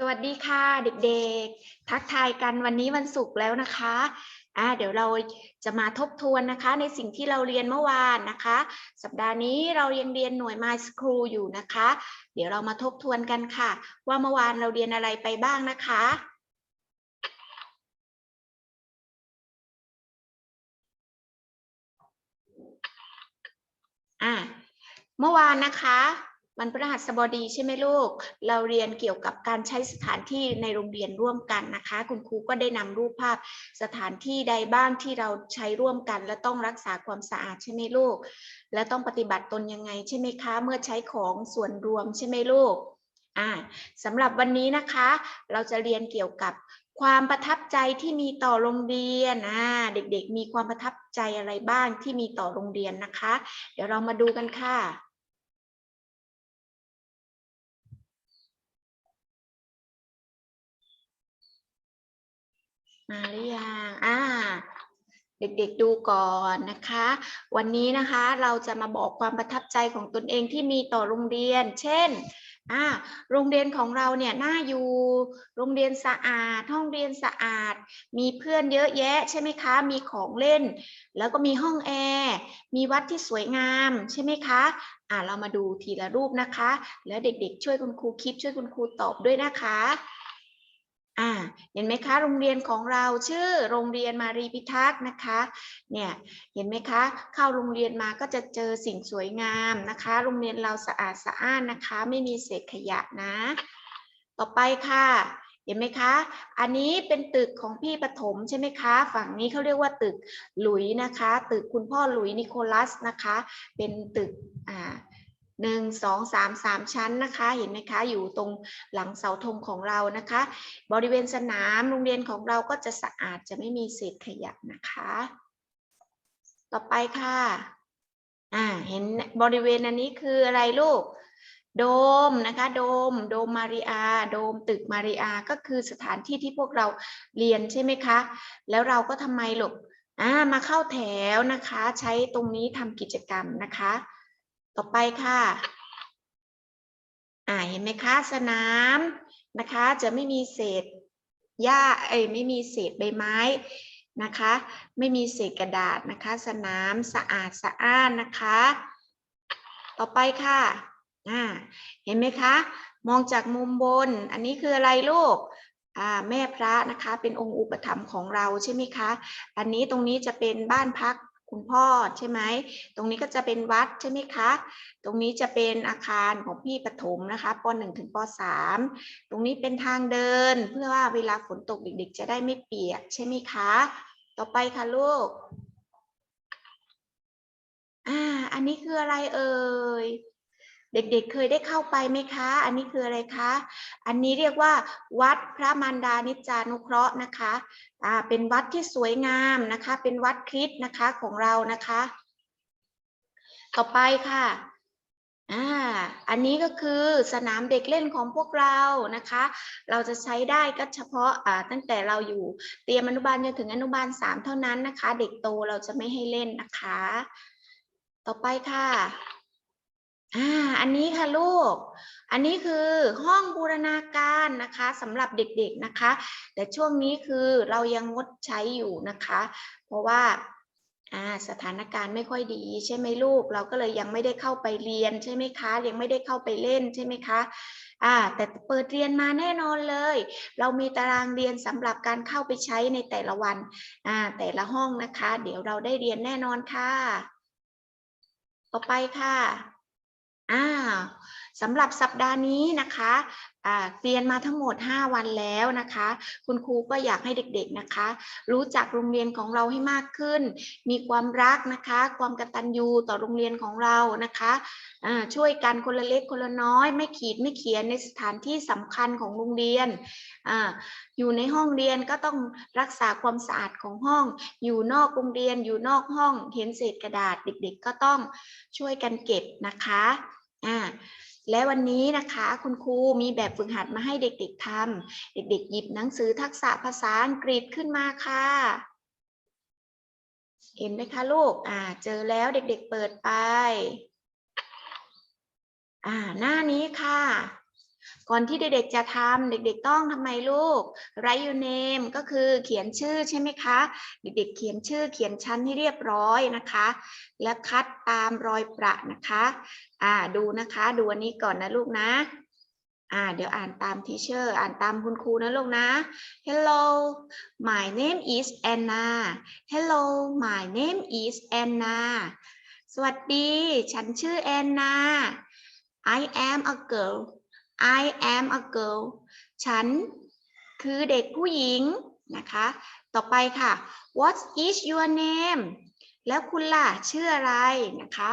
สวัสดีค่ะเด็กๆ ทักทายกันวันนี้วันศุกร์แล้วนะคะอ่าเดี๋ยวเราจะมาทบทวนนะคะ ในสิ่งที่เราเรียนเมื่อวานนะคะ สัปดาห์นี้เรายังเรียนหน่วย My School อยู่นะคะ เดี๋ยวเรามาทบทวนกันค่ะ ว่าเมื่อวานเราเรียนอะไรไปบ้างนะคะ อ่าเมื่อวานนะคะ วันพฤหัสบดีใช่ไหมลูก เราเรียนเกี่ยวกับการใช้สถานที่ในโรงเรียนร่วมกันนะคะ คุณครูก็ได้นำรูปภาพสถานที่ใดบ้างที่เราใช้ร่วมกัน และต้องรักษาความสะอาดใช่ไหมลูก และต้องปฏิบัติตนยังไงใช่ไหมคะ เมื่อใช้ของส่วนรวมใช่ไหมลูกอ่าสำหรับวันนี้นะคะ เราจะเรียนเกี่ยวกับความประทับใจที่มีต่อโรงเรียนอ่าเด็กๆ มีความประทับใจอะไรบ้างที่มีต่อโรงเรียนนะคะ เดี๋ยวเรามาดูกันค่ะ มาหรือยังอ่า เด็กๆดูก่อนนะคะ วันนี้นะคะเราจะมาบอกความประทับใจของตนเองที่มีต่อโรงเรียน เช่นอ่าโรงเรียนของเราเนี่ยน่าอยู่ โรงเรียนสะอาด ห้องเรียนสะอาด มีเพื่อนเยอะแยะใช่ไหมคะ มีของเล่น แล้วก็มีห้องแอร์ มีวัดที่สวยงามใช่ไหมคะอ่าเรามาดูทีละรูปนะคะ แล้วเด็กๆ ช่วยคุณครูคิดช่วยคุณครูตอบด้วยนะคะ เห็นไหมคะ โรงเรียนของเราชื่อโรงเรียนมารีพิทักษ์นะคะ เนี่ย เห็นไหมคะ เข้าโรงเรียนมาก็จะเจอสิ่งสวยงามนะคะ โรงเรียนเราสะอาดสะอ้านนะคะ ไม่มีเศษขยะนะ ต่อไปค่ะ เห็นไหมคะ อันนี้เป็นตึกของพี่ปฐมใช่ไหมคะ ฝั่งนี้เขาเรียกว่าตึกหลุยนะคะ ตึกคุณพ่อหลุยนิโคลัสนะคะ เป็นตึก อ่า หนึ่งสองสามสามชั้นนะคะ เห็นไหมคะ อยู่ตรงหลังเสาธงของเรานะคะ บริเวณสนามโรงเรียนของเราก็จะสะอาดจะไม่มีเศษขยะนะคะ ต่อไปค่ะอ่าเห็นบริเวณอันนี้คืออะไรลูก โดมนะคะ โดม โดมมาริอา โดมตึกมาริอา ก็คือสถานที่ที่พวกเราเรียนใช่ไหมคะ แล้วเราก็ทำไมลูกอ่ามาเข้าแถวนะคะ ใช้ตรงนี้ทำกิจกรรมนะคะ ต่อไปค่ะ อ่าเห็นไหมคะสนามนะคะ จะไม่มีเศษหญ้าเอ้ยไม่มีเศษใบไม้นะคะ ไม่มีเศษกระดาษนะคะ สนามสะอาดสะอ้านนะคะ ต่อไปค่ะอ่าเห็นไหมคะ มองจากมุมบน อันนี้คืออะไรลูกอ่าแม่พระนะคะเป็นองค์อุปถัมภ์ของเราใช่ไหมคะ อันนี้ตรงนี้จะเป็นบ้านพัก คุณพ่อใช่ไหม ตรงนี้ก็จะเป็นวัดใช่ไหมคะ ตรงนี้จะเป็นอาคารของพี่ปฐมนะคะป .1 ถึงป .3 ตรงนี้เป็นทางเดินเพื่อว่าเวลาฝนตกเด็ก ๆ จะได้ไม่เปียกใช่ไหมคะ ต่อไปค่ะลูก อ่า อันนี้คืออะไรเอ่ย เด็กๆเคยได้เข้าไปไหมคะ อันนี้คืออะไรคะ อันนี้เรียกว่า วัดพระมารดานิจจานุเคราะห์นะคะอ่าเป็นวัดที่สวยงามนะคะ เป็นวัดคริสต์นะคะของเรานะคะ ต่อไปค่ะอ่าอันนี้ก็คือสนามเด็กเล่นของพวกเรานะคะ เราจะใช้ได้ก็เฉพาะอ่าตั้งแต่เราอยู่เตรียมอนุบาลจนถึงอนุบาลสามเท่านั้นนะคะ เด็กโตเราจะไม่ให้เล่นนะคะ ต่อไปค่ะ อ่าอันนี้ค่ะลูก อันนี้คือห้องบูรณาการนะคะสำหรับเด็กๆนะคะ แต่ช่วงนี้คือเรายังงดใช้อยู่นะคะ เพราะว่าอ่าสถานการณ์ไม่ค่อยดีใช่ไหมลูก เราก็เลยยังไม่ได้เข้าไปเรียนใช่ไหมคะ ยังไม่ได้เข้าไปเล่นใช่ไหมคะอ่าแต่เปิดเรียนมาแน่นอนเลย เรามีตารางเรียนสำหรับการเข้าไปใช้ในแต่ละวันอ่าแต่ละห้องนะคะ เดี๋ยวเราได้เรียนแน่นอนค่ะ ต่อไปค่ะ อ่าสำหรับสัปดาห์นี้นะคะเรียนมาทั้งหมด 5 วันแล้วนะคะ คุณครูก็อยากให้เด็กๆนะคะ รู้จักโรงเรียนของเราให้มากขึ้น มีความรักนะคะ ความกตัญญูต่อโรงเรียนของเรานะคะช่วยกันคนละเล็กคนละน้อย ไม่ขีดไม่เขียนในสถานที่สำคัญของโรงเรียนออยู่ในห้องเรียนก็ต้องรักษาความสะอาดของห้อง อยู่นอกโรงเรียนอยู่นอกห้องเห็นเศษกระดาษเด็ก ๆ ก็ต้องช่วยกันเก็บนะคะ อ่าและวันนี้นะคะคุณครูมีแบบฝึกหัดมาให้เด็กๆทำเด็กๆ หยิบหนังสือทักษะภาษาอังกฤษขึ้นมาค่ะ เห็นไหมคะลูกอ่าเจอแล้วเด็กๆเปิดไป อ่าหน้านี้ค่ะ ก่อนที่เด็กๆจะทำเด็กๆต้องทำไมลูก write your name ก็คือเขียนชื่อใช่ไหมคะ เด็กๆเขียนชื่อเขียนชั้นให้เรียบร้อยนะคะ และคัดตามรอยประนะคะ อ่าดูนะคะ ดูอันนี้ก่อนนะลูกนะอ่าเดี๋ยวอ่านตามทีเชอร์ อ่านตามคุณครูนะลูกนะ Hello my name is Anna Hello my name is Anna สวัสดี ฉันชื่อแอนนา I am a girl I am a girl ฉันคือเด็กผู้หญิงนะคะ ต่อไปค่ะ What is your name แล้วคุณล่ะชื่ออะไรนะคะ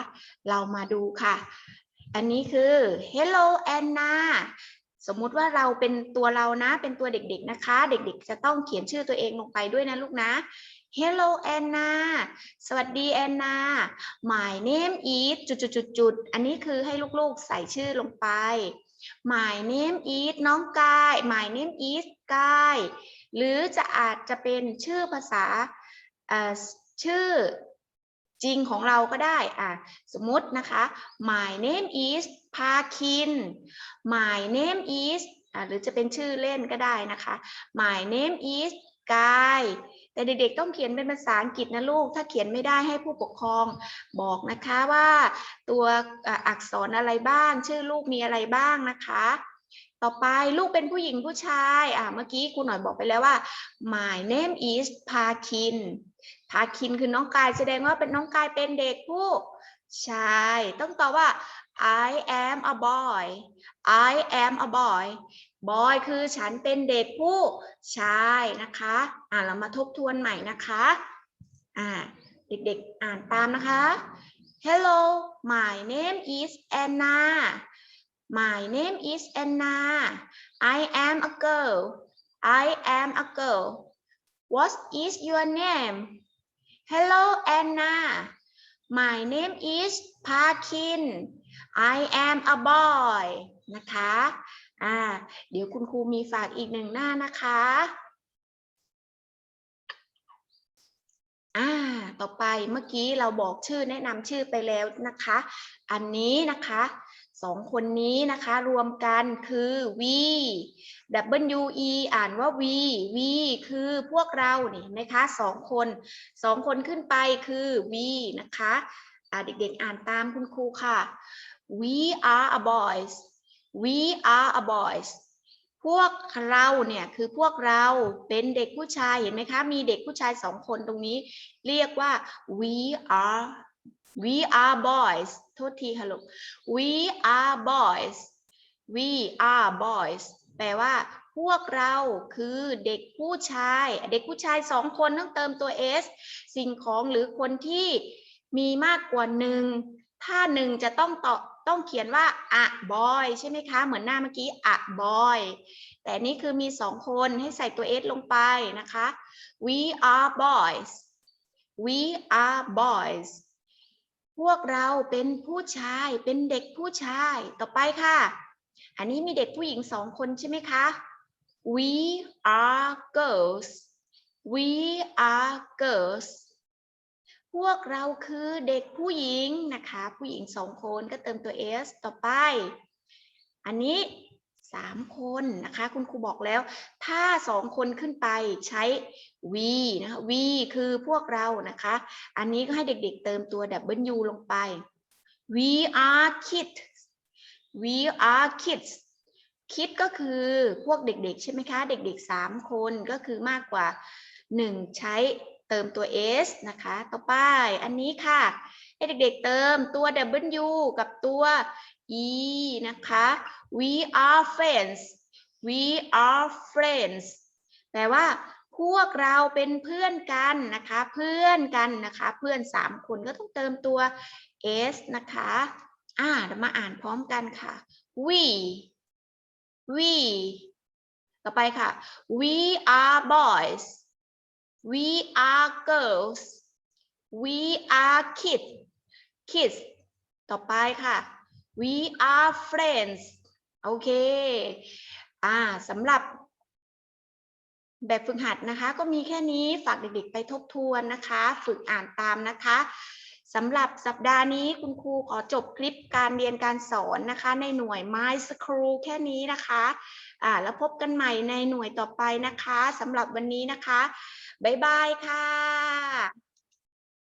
เรามาดูค่ะ อันนี้คือ Hello Anna สมมุติว่าเราเป็นตัวเรานะ เป็นตัวเด็กๆนะคะ เด็กๆ จะต้องเขียนชื่อตัวเองลงไปด้วยนะลูกนะ Hello Anna สวัสดีแอนนา My name is จุดจุดจุดจุดๆๆๆอันนี้คือให้ลูกๆ ใส่ชื่อลงไป My name is น้องกาย My name is กายหรือจะอาจจะเป็นชื่อภาษาชื่อจริงของเราก็ได้อะสมมตินะคะ My name is พาคิน My name is อะหรือจะเป็นชื่อเล่นก็ได้นะคะ My name is กาย แต่เด็กๆต้องเขียนเป็นภาษาอังกฤษนะลูก ถ้าเขียนไม่ได้ให้ผู้ปกครองบอกนะคะว่าตัวอักษรอะไรบ้าง ชื่อลูกมีอะไรบ้างนะคะ ต่อไปลูกเป็นผู้หญิงผู้ชายอะเมื่อกี้ครูหน่อยบอกไปแล้วว่า my name is พาคินพาคินคือน้องกายแสดงว่าเป็นน้องกายเป็นเด็กผู้ชายต้องตอบว่า I am a boy I am a boy boy คือฉันเป็นเด็กผู้ชายนะคะ อ่าเรามาทบทวนใหม่นะคะ อ่า เด็กๆอ่านตามนะคะ Hello my name is Anna My name is Anna I am a girl I am a girl What is your name Hello Anna My name is Parkin I am a boy นะคะ อ่า เดี๋ยวคุณครูมีฝากอีกหนึ่งหน้านะคะ อ่า ต่อไปเมื่อกี้เราบอกชื่อแนะนำชื่อไปแล้วนะคะ อันนี้นะคะสองคนนี้นะคะรวมกันคือ V W E อ่านว่า V V คือพวกเรานี่เห็นไหมคะสองคนสองคนขึ้นไปคือ V นะคะเด็กๆอ่านตามคุณครูค่ะ We are a boys We are a boys พวกเราเนี่ยคือพวกเราเป็นเด็กผู้ชายเห็นไหมคะ มีเด็กผู้ชายสองคนตรงนี้ เรียกว่า we are we are boys โทษทีค่ะลูก we are boys we are boys แปลว่า พวกเราคือเด็กผู้ชาย เด็กผู้ชายสองคนต้องเติมตัว s สิ่งของหรือคนที่มีมากกว่าหนึ่งถ้าหนึ่งจะต้องต่อ ต้องเขียนว่า a boy ใช่ไหมคะ เหมือนหน้าเมื่อกี้ a boy แต่นนี่คือมีสองคนให้ใส่ตัว s ลงไปนะคะ we are boys we are boys พวกเราเป็นผู้ชายเป็นเด็กผู้ชายต่อไปค่ะ อันนี้มีเด็กผู้หญิงสองคนใช่ไหมคะ we are girls we are girls พวกเราคือเด็กผู้หญิงนะคะ ผู้หญิงสองคนก็เติมตัว s ต่อไป อันนี้สามคนนะคะ คุณครูบอกแล้ว ถ้าสองคนขึ้นไปใช้ we นะคะ we คือพวกเรานะคะ อันนี้ก็ให้เด็กๆเติมตัว w ลงไป we are kids we are kids kids ก็คือพวกเด็กๆ ใช่ไหมคะ เด็กๆสามคนก็คือมากกว่าหนึ่งใช้ เติมตัว s นะคะ ต่อไปอันนี้ค่ะ ให้เด็กๆเติมตัว w กับตัว e นะคะ we are friends we are friends แปลว่าพวกเราเป็นเพื่อนกันนะคะ เพื่อนกันนะคะ เพื่อนสามคนก็ต้องเติมตัว s นะคะ อ่าเรามาอ่านพร้อมกันค่ะ we we ต่อไปค่ะ we are boys we are girls we are kids kids ต่อไปค่ะ we are friends โอเค อ่าสำหรับ แบบฝึกหัดนะคะ ก็มีแค่นี้ฝากเด็กๆไปทบทวนนะคะ ฝึกอ่านตามนะคะ สำหรับสัปดาห์นี้คุณครูขอจบคลิปการเรียนการสอนนะคะ ในหน่วย My School แค่นี้นะคะอ่าแล้วพบกันใหม่ในหน่วยต่อไปนะคะสำหรับวันนี้นะคะ บ๊ายบายค่ะ